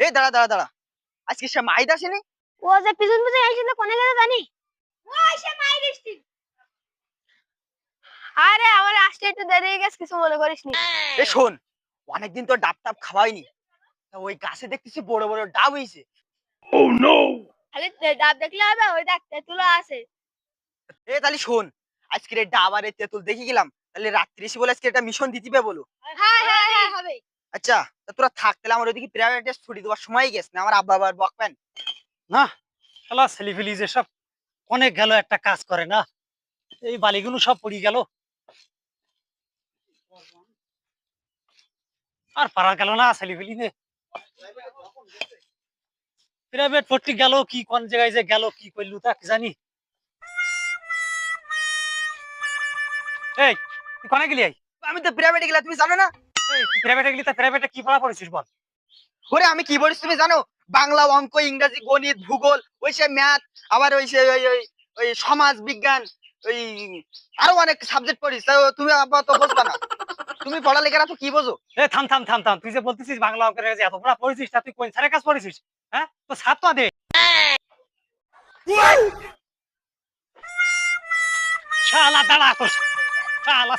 এই দাঁড়া দাঁড়া দাঁড়া। আজকে সে মাইদ আসেনি? ও যে পিছন পিছন আইছে না কোনে গেছে জানি? ও এসে মাই দিছি আরে আমার আসতে একটু দেরি হয়ে গেছে কিছু মনে করিস নি এ শোন অনেকদিন তো ডাব টাব খাওয়াইনি। তা ওই গাছে দেখতেছি বড় বড় ডাব হয়েছে খালি ডাব দেখলে হবে ওই দেখ তেতুলা আছে। এ তাহলে শোন আজকে এই ডাব আর এই তেঁতুল দেখে গেলাম। তাহলে রাত্রি এসে বলে আজকে একটা মিশন দিতে বলো। হ্যাঁ হ্যাঁ হ্যাঁ হবে। আচ্ছা তা তোরা থাক, তাহলে আমার ওইদিকে প্রাইভেট ছুটি দেওয়ার সময় গেছে না, আমার আব্বা আবার বকবেন? না? শালা ছেলেফেলি যে সব অনেক গেল, একটা কাজ করে না? এই বালিগুলো সব পড়ি গেল। আর পারা গেল না ছেলেফেলি নে প্রাইভেট পড়তে গেল, কি কোন জায়গায় যে গেল, কি করলু তা কি জানি? এই, তুই কোনে গেলি আমি তো প্রাইভেটে গেলে তুমি জানো না? প্রাইভেটে গেলি তা প্রাইভেটে কি পড়া পড়েছিস বল? ওরে আমি কি বলিস তুমি জানো? বাংলা অঙ্ক ইংরেজি গণিত ভূগোল ওই সে ম্যাথ আবার ওই সে ওই ওই ওই সমাজ বিজ্ঞান ওই আরও অনেক সাবজেক্ট পড়িস। তুমি আবার তো বুঝবা না। তুমি পড়ালেখাটা তো কি বোঝো? এ থাম থাম থাম থাম। তুই যে বলতেছিস বাংলা অঙ্কের কাছে এত পড়া পড়েছিস তা তুই কোন স্যারের কাজ পড়েছিস? হ্যাঁ? তো সাত পা দে শালা দাঁড়া তো শালা